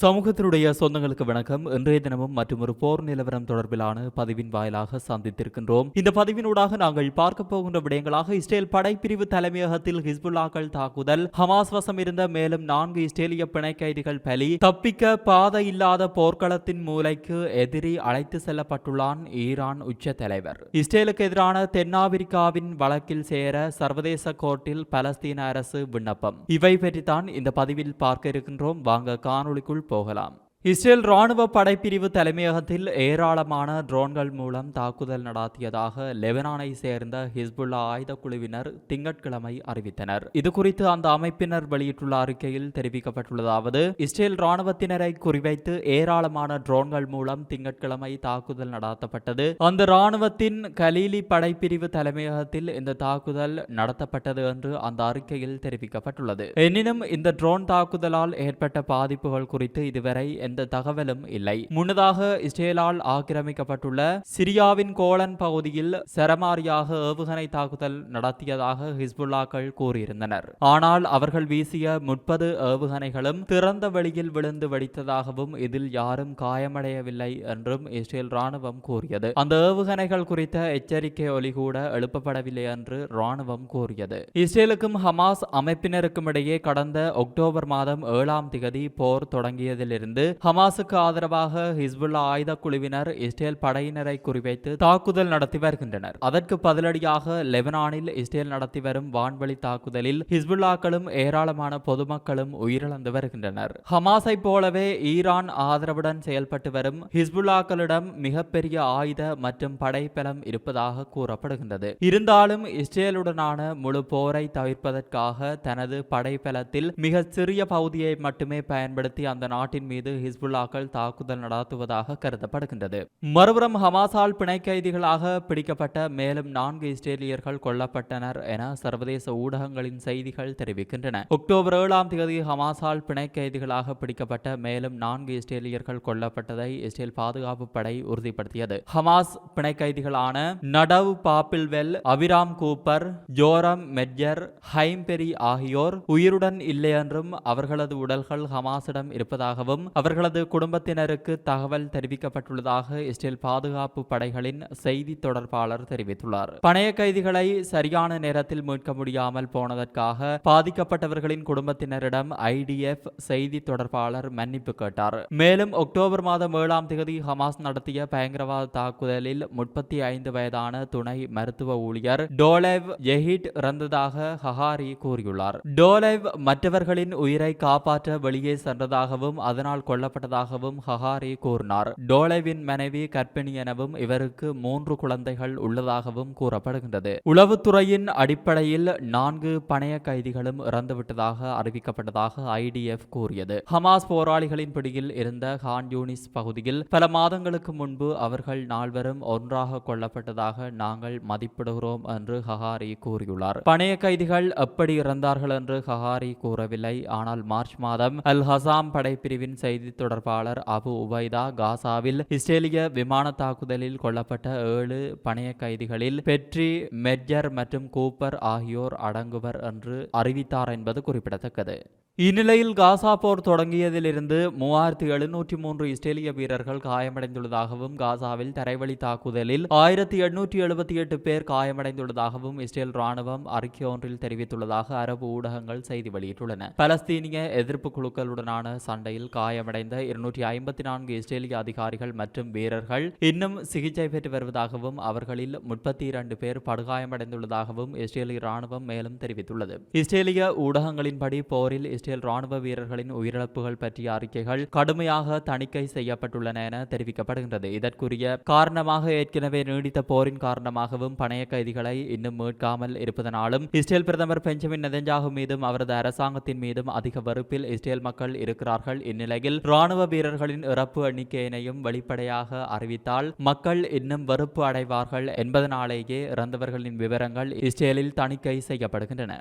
சமூகத்தினுடைய சொந்தங்களுக்கு வணக்கம். இன்றைய தினமும் மற்றும் ஒரு போர் நிலவரம் தொடர்பிலான பதிவின் வாயிலாக சந்தித்திருக்கின்றோம். இந்த பதிவினூடாக நாங்கள் பார்க்க போகின்ற விடயங்களாக இஸ்ரேல் படைப்பிரிவு தலைமையகத்தில் ஹிஸ்புல்லாக்கள் தாக்குதல் ஹமாஸ் வசம் இருந்த மேலும் நான்கு இஸ்ரேலிய பிணை கைதிகள் பலி தப்பிக்க பாதை இல்லாத போர்க்களத்தின் மூலைக்கு எதிரி அழைத்து செல்லப்பட்டுள்ளான் ஈரான் உச்ச தலைவர் இஸ்ரேலுக்கு எதிரான தென்னாப்பிரிக்காவின் வழக்கில் சேர சர்வதேச கோர்ட்டில் பலஸ்தீன அரசு விண்ணப்பம். இவை பற்றித்தான் இந்த பதிவில் பார்க்க இருக்கின்றோம். வாங்க காணொளிக்குள் போகலாம். இஸ்ரேல் ராணுவ படைப்பிரிவு தலைமையகத்தில் ஏராளமான ட்ரோன்கள் மூலம் தாக்குதல் நடாத்தியதாக லெபனானை சேர்ந்த ஹிஸ்புல்லா ஆயுத குழுவினர் திங்கட்கிழமை அறிவித்தனர். இது குறித்து அந்த அமைப்பினர் வெளியிட்டுள்ள அறிக்கையில் தெரிவிக்கப்பட்டுள்ளதாவது இஸ்ரேல் ராணுவத்தினரை குறிவைத்து ஏராளமான ட்ரோன்கள் மூலம் திங்கட்கிழமை தாக்குதல் நடாத்தப்பட்டது. அந்த ராணுவத்தின் கலீலி படைப்பிரிவு தலைமையகத்தில் இந்த தாக்குதல் நடத்தப்பட்டது என்று அந்த அறிக்கையில் தெரிவிக்கப்பட்டுள்ளது. எனினும் இந்த ட்ரோன் தாக்குதலால் ஏற்பட்ட பாதிப்புகள் குறித்து இதுவரை எந்த தகவலும் இல்லை. முன்னதாக இஸ்ரேலால் ஆக்கிரமிக்கப்பட்டுள்ள சிரியாவின் கோலன் பகுதியில் சரமாரியாக ஏவுகணை தாக்குதல் நடத்தியதாக ஹிஸ்புல்லாக்கள் கூறியிருந்தனர். ஆனால் அவர்கள் வீசிய முப்பது ஏவுகணைகளும் திறந்த வெளியில் விழுந்து வெடித்ததாகவும் இதில் யாரும் காயமடையவில்லை என்றும் இஸ்ரேல் ராணுவம் கூறியது. அந்த ஏவுகணைகள் குறித்த எச்சரிக்கை ஒலி கூட எழுப்பப்படவில்லை என்று ராணுவம் கூறியது. இஸ்ரேலுக்கும் ஹமாஸ் அமைப்பினருக்கும் இடையே கடந்த அக்டோபர் மாதம் ஏழாம் திகதி போர் தொடங்கியதிலிருந்து ஹமாஸுக்கு ஆதரவாக ஹிஸ்புல்லா ஆயுத குழுவினர் இஸ்ரேல் படையினரை குறிவைத்து தாக்குதல் நடத்தி வருகின்றனர். அதற்கு பதிலடியாக லெபனானில் இஸ்ரேல் நடத்தி வரும் வான்வழி தாக்குதலில் ஹிஸ்புல்லாக்களும் ஏராளமான பொதுமக்களும் உயிரிழந்து வருகின்றனர். ஹமாஸை போலவே ஈரான் ஆதரவுடன் செயல்பட்டு வரும் ஹிஸ்புல்லாக்களிடம் மிகப்பெரிய ஆயுத மற்றும் படைப்பலம் இருப்பதாக கூறப்படுகின்றது. இருந்தாலும் இஸ்ரேலுடனான முழு போரை தவிர்ப்பதற்காக தனது படைப்பலத்தில் மிக சிறிய பகுதியை மட்டுமே பயன்படுத்தி அந்த நாட்டின் மீது ஹிஸ்புல்லாக்கள் தாக்குதல் நடத்துவதாக கருதப்படுகின்றது. மறுபுறம் ஹமாஸால் பிணை கைதிகளாக பிடிக்கப்பட்ட மேலும் நான்கு இஸ்ரேலியர்கள் கொல்லப்பட்டனர் என சர்வதேச ஊடகங்களின் செய்திகள் தெரிவிக்கின்றன. அக்டோபர் ஏழாம் தேதி ஹமாஸால் பிணை கைதிகளாக பிடிக்கப்பட்ட மேலும் நான்கு இஸ்ரேலியர்கள் கொல்லப்பட்டதை இஸ்ரேல் பாதுகாப்பு படை உறுதிப்படுத்தியது. ஹமாஸ் பிணை கைதிகளான நடவ் பாப்பில்வெல் அபிராம் கூப்பர் ஜோரம் மெட்ஜர் ஹைம்பெரி ஆகியோர் உயிருடன் இல்லை என்றும் அவர்களது உடல்கள் ஹமாஸிடம் இருப்பதாகவும் அவர்களது குடும்பத்தினருக்கு தகவல் தெரிவிக்கப்பட்டுள்ளதாக இஸ்ரேல் பாதுகாப்பு படைகளின் செய்தி தொடர்பாளர் தெரிவித்துள்ளார். பணைய கைதிகளை சரியான நேரத்தில் மீட்க முடியாமல் போனதற்காக பாதிக்கப்பட்டவர்களின் குடும்பத்தினரிடம் ஐடிஎஃப் செய்தி தொடர்பாளர் மன்னிப்பு கேட்டார். மேலும் அக்டோபர் மாதம் ஏழாம் தேதி ஹமாஸ் நடத்திய பயங்கரவாத தாக்குதலில் முப்பத்தி ஐந்து வயதான துணை மருத்துவ ஊழியர் டோலேவ் எஹிட் இறந்ததாக ஹஹாரி கூறியுள்ளார். டோலேவ் மற்றவர்களின் உயிரை காப்பாற்ற வெளியே சென்றதாகவும் அதனால் கொல்லப்பட்டதாகவும் ஹஹாரி கூறினார். டோலேவின் மனைவி கர்ப்பிணி எனவும் இவருக்கு மூன்று குழந்தைகள் உள்ளதாகவும் கூறப்படுகின்றது. உளவுத்துறையின் அடிப்படையில் நான்கு பணைய கைதிகளும் இறந்துவிட்டதாக அறிவிக்கப்பட்டதாக ஐடிஎஃப் கூறியது. ஹமாஸ் போராளிகளின் பிடியில் இருந்த ஹான் யூனிஸ் பகுதியில் பல மாதங்களுக்கு முன்பு அவர்கள் நால்வரும் ஒன்றாக கொல்லப்பட்டதாக நாங்கள் மதிப்பிடுகிறோம் என்று ஹஹாரி கூறியுள்ளார். பணைய கைதிகள் எப்படி இறந்தார்கள் என்று ஹஹாரி கூறவில்லை. ஆனால் மார்ச் மாதம் அல் ஹசாம் படைப்பிரிவின் செய்தி தொடர்பாளர் அபு உபைதா காசாவில் இஸ்ரேலிய விமான தாக்குதலில் கொல்லப்பட்ட ஏழு பணைய கைதிகளில் பெட்ரி மெட்ஜர் மற்றும் கூப்பர் ஆகியோர் அடங்குவர் என்று அறிவித்தார் என்பது குறிப்பிடத்தக்கது. இந்நிலையில் காசா போர் தொடங்கியதிலிருந்து மூவாயிரத்தி எழுநூற்றி மூன்று இஸ்ரேலிய வீரர்கள் காயமடைந்துள்ளதாகவும் காசாவில் தரைவழி தாக்குதலில் ஆயிரத்தி எண்ணூற்றி எழுபத்தி எட்டு பேர் காயமடைந்துள்ளதாகவும் இஸ்ரேல் ராணுவம் அறிக்கை ஒன்றில் தெரிவித்துள்ளதாக அரபு ஊடகங்கள் செய்தி வெளியிட்டுள்ளன. பலஸ்தீனிய எதிர்ப்பு குழுக்களுடனான சண்டையில் காயமடைந்த இருநூற்றி ஐம்பத்தி நான்கு இஸ்ரேலிய அதிகாரிகள் மற்றும் வீரர்கள். இன்னும் சிகிச்சை பெற்று வருவதாகவும் அவர்களில் முப்பத்தி இரண்டு பேர் படுகாயமடைந்துள்ளதாகவும் இஸ்ரேலிய ராணுவம் மேலும் தெரிவித்துள்ளது. இஸ்ரேலிய ஊடகங்களின்படி போரில் இஸ்ரேல் ராணுவ வீரர்களின் உயிரிழப்புகள் பற்றிய அறிக்கைகள் கடுமையாக தணிக்கை செய்யப்பட்டுள்ளன என தெரிவிக்கப்படுகின்றது. இதற்குரிய காரணமாக ஏற்கனவே நீடித்த போரின் காரணமாகவும் பணைய கைதிகளை இன்னும் மீட்காமல் இருப்பதனாலும் இஸ்ரேல் பிரதமர் பெஞ்சமின் நெதஞ்சாகு மீதும் அவரது அரசாங்கத்தின் மீதும் அதிக வெறுப்பில் இஸ்ரேல் மக்கள் இருக்கிறார்கள். இந்நிலையில் ராணுவ வீரர்களின் இறப்பு எண்ணிக்கையினையும் வெளிப்படையாக அறிவித்தால் மக்கள் இன்னும் வெறுப்பு அடைவார்கள் என்பதனாலேயே இறந்தவர்களின் விவரங்கள் இஸ்ரேலில் தணிக்கை செய்யப்படுகின்றன.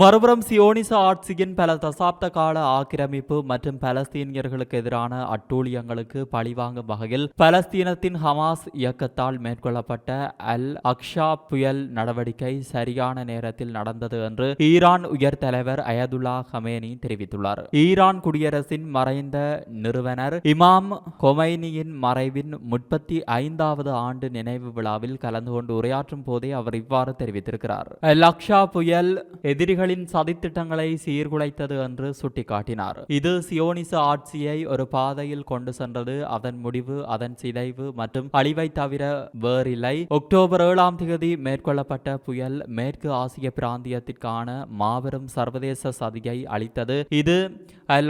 மறுபுறம் சியோனிச ஆட்சியின் பல தசாப்த தசாப்த கால ஆக்கிரமிப்பு மற்றும் பலஸ்தீனியர்களுக்கு எதிரான அட்டூழியங்களுக்கு பழிவாங்கும் வகையில் பலஸ்தீனத்தின் ஹமாஸ் இயக்கத்தால் மேற்கொள்ளப்பட்ட அல் அக்ஷா புயல் நடவடிக்கை சரியான நேரத்தில் நடந்தது என்று ஈரான் உயர் தலைவர் அயதுல்லா ஹமேனி தெரிவித்துள்ளார். ஈரான் குடியரசின் மறைந்த நிறுவனர். இமாம் கொமைனியின் மறைவின் முப்பத்தி ஐந்தாவது ஆண்டு நினைவு விழாவில் கலந்து கொண்டு உரையாற்றும் போதே அவர் இவ்வாறு தெரிவித்திருக்கிறார். லக்ஷா புயல் எதிரிகளின் சதித்திட்டங்களை சீர்குலைத்தது என்று சுட்டிக்காட்டினார். இது சியோனிச ஆட்சியை ஒரு பாதையில் கொண்டு சென்றது. அதன் முடிவு அதன் சிதைவு மற்றும் அழிவை தவிர வேறில்லை. அக்டோபர் ஏழாம் தேதி மேற்கொள்ளப்பட்ட புயல் மேற்கு ஆசிய பிராந்தியத்திற்கான மாபெரும் சர்வதேச சதியை அளித்தது. இது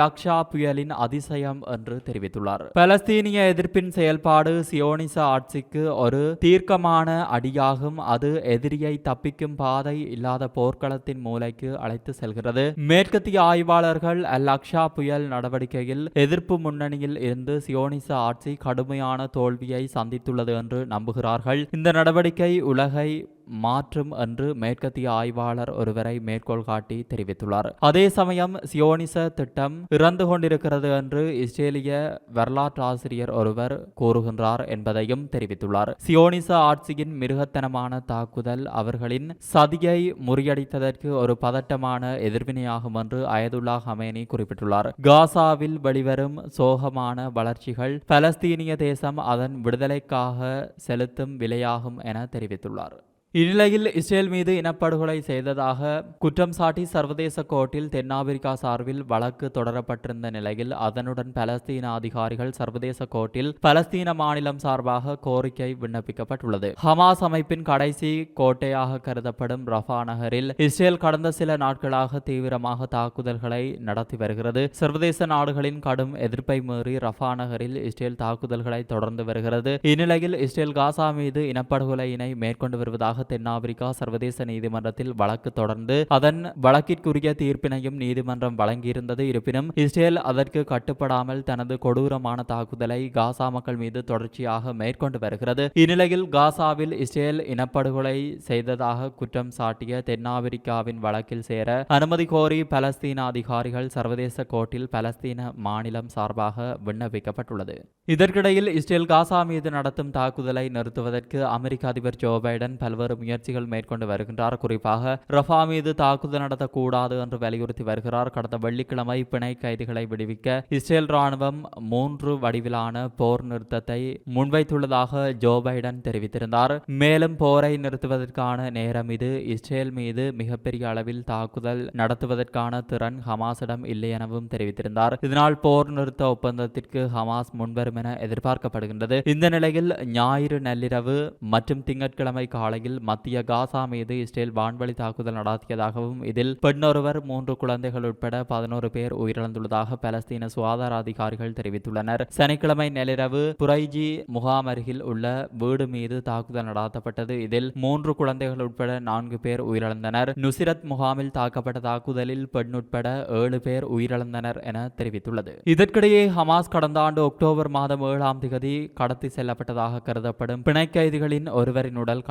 லக்ஷா புயலின் அதிசயம் என்று தெரிவித்துள்ளார். பலஸ்தீனிய எதிர்ப்பின் செயல்பாடு சியோனிச ஆட்சிக்கு ஒரு தீர்க்கமான அடியாகும். அது எதிரியை தப்பிக்கும் பாதை இல்லாத போர்க்களத்தின் மூலைக்கு அழைத்து செல்கிறது. மேற்கத்திய ஆய்வாளர்கள் அல் அக்ஷா புயல் நடவடிக்கையில் எதிர்ப்பு முன்னணியில் இருந்து சியோனிச ஆட்சி கடுமையான தோல்வியை சந்தித்துள்ளது என்று நம்புகிறார்கள். இந்த நடவடிக்கை உலகை மாற்றும் என்று மேற்கத்திய ஆய்வாளர் ஒருவரை மேற்கோள் காட்டி தெரிவித்துள்ளார். அதே சமயம் சியோனிச திட்டம் இறந்து கொண்டிருக்கிறது என்று இஸ்ரேலிய வரலாற்றாசிரியர் ஒருவர் கூறுகின்றார் என்பதையும் தெரிவித்துள்ளார். சியோனிச ஆட்சியின் மிருகத்தனமான தாக்குதல் அவர்களின் சதியை முறியடித்ததற்கு ஒரு பதட்டமான எதிர்வினையாகும் என்று அயதுல்லா ஹமேனி குறிப்பிட்டுள்ளார். காசாவில் வெளிவரும் சோகமான வளர்ச்சிகள் பலஸ்தீனிய தேசம் அதன் விடுதலைக்காக செலுத்தும் விலையாகும் என தெரிவித்துள்ளார். இந்நிலையில் இஸ்ரேல் மீது இனப்படுகொலை செய்ததாக குற்றம் சாட்டி சர்வதேச கோர்ட்டில் தென்னாப்பிரிக்கா சார்பில் வழக்கு தொடரப்பட்டிருந்த நிலையில் அதனுடன் பலஸ்தீன அதிகாரிகள் சர்வதேச கோர்ட்டில் பலஸ்தீன மாநிலம் சார்பாக கோரிக்கை விண்ணப்பிக்கப்பட்டுள்ளது. ஹமாஸ் அமைப்பின் கடைசி கோட்டையாக கருதப்படும் ரஃபா நகரில் இஸ்ரேல் கடந்த சில நாட்களாக தீவிரமாக தாக்குதல்களை நடத்தி வருகிறது. சர்வதேச நாடுகளின் கடும் எதிர்ப்பை மீறி ரஃபா நகரில் இஸ்ரேல் தாக்குதல்களை தொடர்ந்து வருகிறது. இந்நிலையில் இஸ்ரேல் காசா மீது இனப்படுகொலையினை மேற்கொண்டு வருவதாக தென்னாப்பிரிக்கா சர்வதேச நீதிமன்றத்தில் வழக்கு தொடர்ந்து அதன் வழக்கிற்குரிய தீர்ப்பினையும் நீதிமன்றம் வழங்கியிருந்தது. இருப்பினும் இஸ்ரேல் அதற்கு கட்டுப்படாமல் தனது கொடூரமான தாக்குதலை காசா மக்கள் மீது தொடர்ச்சியாக மேற்கொண்டு வருகிறது. இந்நிலையில் காசாவில் இஸ்ரேல் இனப்படுகொலை செய்ததாக குற்றம் சாட்டிய தென்னாப்பிரிக்காவின் வழக்கில் சேர அனுமதி கோரி பலஸ்தீன அதிகாரிகள் சர்வதேச கோர்ட்டில் பலஸ்தீன மாநிலம் சார்பாக விண்ணப்பிக்கப்பட்டுள்ளது. இதற்கிடையில் இஸ்ரேல் காசா மீது நடத்தும் தாக்குதலை நிறுத்துவதற்கு அமெரிக்க அதிபர் ஜோ பைடன் பல்வேறு முயற்சிகள் மேற்கொண்டு வருகின்றார். குறிப்பாக ரஃபா மீது தாக்குதல் நடத்தக்கூடாது என்று வலியுறுத்தி வருகிறார். கடந்த வெள்ளிக்கிழமை பிணை கைதிகளை விடுவிக்க இஸ்ரேல் ராணுவம் மூன்று வடிவிலான போர் நிறுத்தத்தை முன்வைத்துள்ளதாக ஜோ பைடன் தெரிவித்திருந்தார். மேலும் போரை நிறுத்துவதற்கான நேரம் இது. இஸ்ரேல் மீது மிகப்பெரிய அளவில் தாக்குதல் நடத்துவதற்கான திறன் ஹமாஸிடம் இல்லை எனவும் தெரிவித்திருந்தார். இதனால் போர் நிறுத்த ஒப்பந்தத்திற்கு ஹமாஸ் முன்வரும் என எதிர்பார்க்கப்படுகின்றது. இந்த நிலையில் ஞாயிறு நள்ளிரவு மற்றும் திங்கட்கிழமை காலையில் மத்திய காசா மீது இஸ்ரேல் வான்வழி தாக்குதல் நடாத்தியதாகவும் இதில் பெண்ணொருவர் மூன்று குழந்தைகள் உட்பட பதினோரு பேர் உயிரிழந்துள்ளதாக பலஸ்தீன சுகாதார அதிகாரிகள் தெரிவித்துள்ளனர். சனிக்கிழமை நள்ளிரவு புரைஜி முகாம் அருகில் உள்ள வீடு மீது தாக்குதல் நடாத்தப்பட்டது. இதில் மூன்று குழந்தைகள் உட்பட நான்கு பேர் உயிரிழந்தனர். நுசிரத் முகாமில் தாக்கப்பட்ட தாக்குதலில் பெண் உட்பட ஏழு பேர் உயிரிழந்தனர் என தெரிவித்துள்ளது. இதற்கிடையே ஹமாஸ் கடந்த ஆண்டு அக்டோபர் மாதம் ஏழாம் திகதி கடத்தி செல்லப்பட்டதாக கருதப்படும் பிணை கைதிகளின் ஒருவரின் உடல்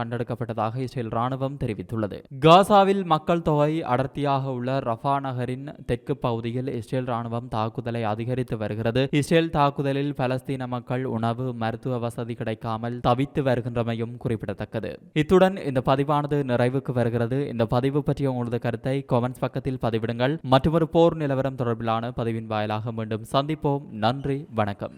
கொண்டதாக இஸ்ரேல் ராணுவம் தெரிவித்துள்ளது. காசாவில் மக்கள் தொகை அடர்த்தியாக உள்ள ரஃபா நகரின் தெற்கு பகுதியில் இஸ்ரேல் ராணுவம் தாக்குதலை அதிகரித்து வருகிறது. இஸ்ரேல் தாக்குதலில் பலஸ்தீன மக்கள் உணவு மருத்துவ வசதி கிடைக்காமல் தவித்து வருகின்றமையும் குறிப்பிடத்தக்கது. இத்துடன் இந்த பதிவானது நிறைவுக்கு வருகிறது. இந்த பதிவு பற்றிய உங்களது கருத்தை கமெண்ட்ஸ் பக்கத்தில் பதிவிடுங்கள். மற்றொரு போர் நிலவரம் தொடர்பிலான பதிவின் வாயிலாக மீண்டும் சந்திப்போம். நன்றி வணக்கம்.